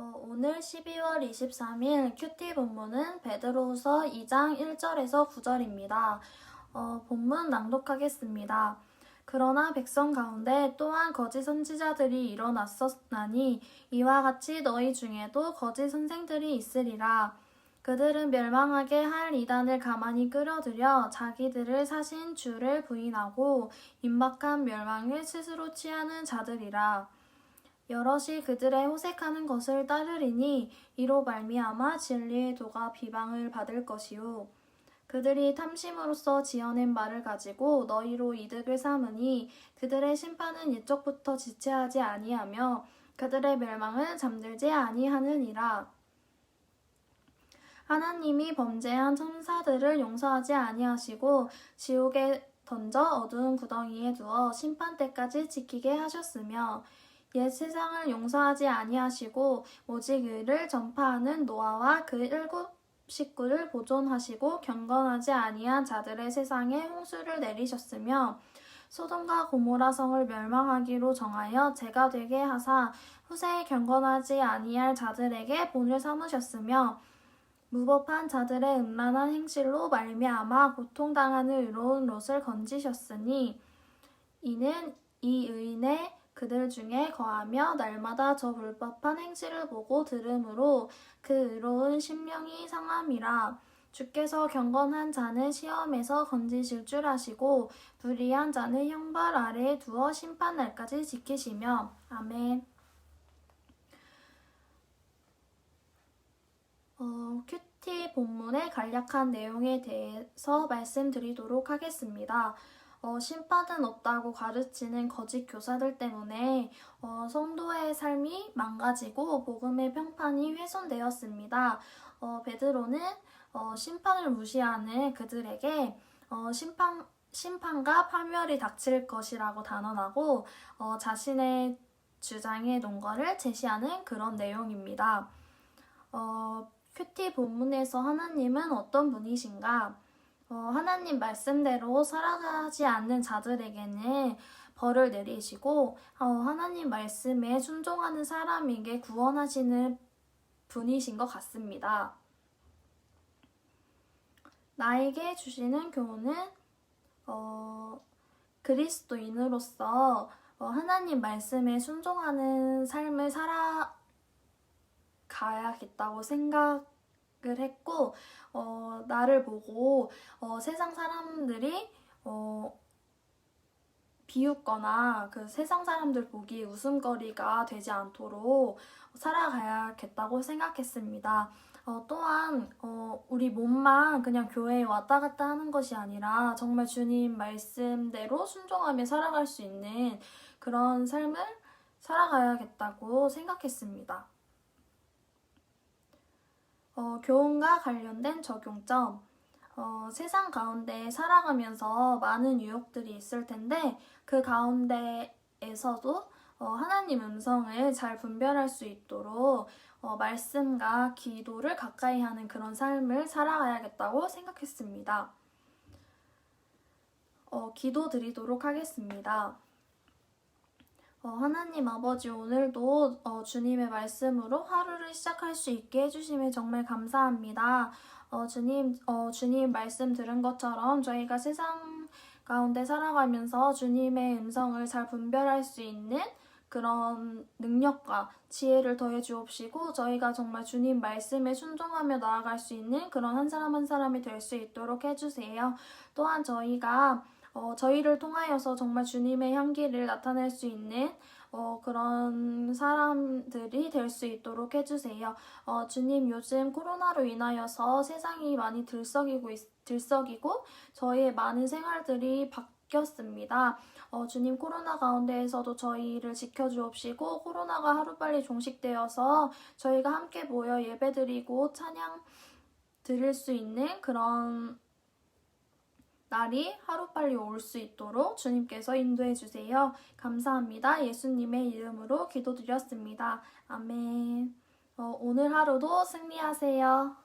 어, 오늘 12월 23일 큐티 본문은 베드로후서 2장 1절에서 9절입니다. 어, 본문 낭독하겠습니다. 그러나 백성 가운데 또한 거짓 선지자들이 일어났었나니 이와 같이 너희 중에도 거짓 선생들이 있으리라. 그들은 멸망하게 할 이단을 가만히 끌어들여 자기들을 사신 주를 부인하고 임박한 멸망을 스스로 취하는 자들이라. 여럿이 그들의 호색하는 것을 따르리니 이로 말미암아 진리의 도가 비방을 받을 것이요. 그들이 탐심으로써 지어낸 말을 가지고 너희로 이득을 삼으니 그들의 심판은 이쪽부터 지체하지 아니하며 그들의 멸망은 잠들지 아니하느니라. 하나님이 범죄한 천사들을 용서하지 아니하시고 지옥에 던져 어두운 구덩이에 두어 심판 때까지 지키게 하셨으며 옛 세상을 용서하지 아니하시고 오직 의를 전파하는 노아와 그 일곱 식구를 보존하시고 경건하지 아니한 자들의 세상에 홍수를 내리셨으며 소돔과 고모라 성을 멸망하기로 정하여 죄가 되게 하사 후세에 경건하지 아니할 자들에게 본을 삼으셨으며 무법한 자들의 음란한 행실로 말미암아 고통당하는 의로운 롯을 건지셨으니 이는 이 의인의 그들 중에 거하며 날마다 저 불법한 행실을 보고 들음으로 그 의로운 심령이 상함이라 주께서 경건한 자는 시험에서 건지실 줄 아시고 불의한 자는 형벌 아래에 두어 심판 날까지 지키시며 아멘. 어, 큐티 본문의 간략한 내용에 대해서 말씀드리도록 하겠습니다. 어, 심판은 없다고 가르치는 거짓 교사들 때문에 어, 성도의 삶이 망가지고 복음의 평판이 훼손되었습니다. 어, 베드로는 어, 심판을 무시하는 그들에게 어, 심판 심판과 파멸이 닥칠 것이라고 단언하고 어, 자신의 주장의 논거를 제시하는 그런 내용입니다. 어, 큐티 본문에서 하나님은 어떤 분이신가? 어, 하나님 말씀대로 살아가지 않는 자들에게는 벌을 내리시고 어, 하나님 말씀에 순종하는 사람에게 구원하시는 분이신 것 같습니다. 나에게 주시는 교훈은 어, 그리스도인으로서 어, 하나님 말씀에 순종하는 삶을 살아가야겠다고 생각 을 했고 어, 나를 보고 어, 세상 사람들이 어, 비웃거나 그 세상 사람들 보기 웃음거리가 되지 않도록 살아가야겠다고 생각했습니다. 어, 또한 어, 우리 몸만 그냥 교회에 왔다 갔다 하는 것이 아니라 정말 주님 말씀대로 순종하며 살아갈 수 있는 그런 삶을 살아가야겠다고 생각했습니다. 어, 교훈과 관련된 적용점. 어, 세상 가운데 살아가면서 많은 유혹들이 있을 텐데 그 가운데에서도 어, 하나님 음성을 잘 분별할 수 있도록 어, 말씀과 기도를 가까이 하는 그런 삶을 살아가야겠다고 생각했습니다. 어, 기도 드리도록 하겠습니다. 어, 하나님 아버지 오늘도 어, 주님의 말씀으로 하루를 시작할 수 있게 해주심에 정말 감사합니다. 어, 주님, 어, 주님 말씀 들은 것처럼 저희가 세상 가운데 살아가면서 주님의 음성을 잘 분별할 수 있는 그런 능력과 지혜를 더해 주옵시고 저희가 정말 주님 말씀에 순종하며 나아갈 수 있는 그런 한 사람 한 사람이 될 수 있도록 해주세요. 또한 저희가 어, 저희를 통하여서 정말 주님의 향기를 나타낼 수 있는 어, 그런 사람들이 될 수 있도록 해주세요. 어, 주님 요즘 코로나로 인하여서 세상이 많이 들썩이고, 있, 들썩이고 저희의 많은 생활들이 바뀌었습니다. 어, 주님 코로나 가운데에서도 저희를 지켜주옵시고 코로나가 하루빨리 종식되어서 저희가 함께 모여 예배드리고 찬양 드릴 수 있는 그런 날이 하루빨리 올 수 있도록 주님께서 인도해 주세요. 감사합니다. 예수님의 이름으로 기도드렸습니다. 아멘. 어, 오늘 하루도 승리하세요.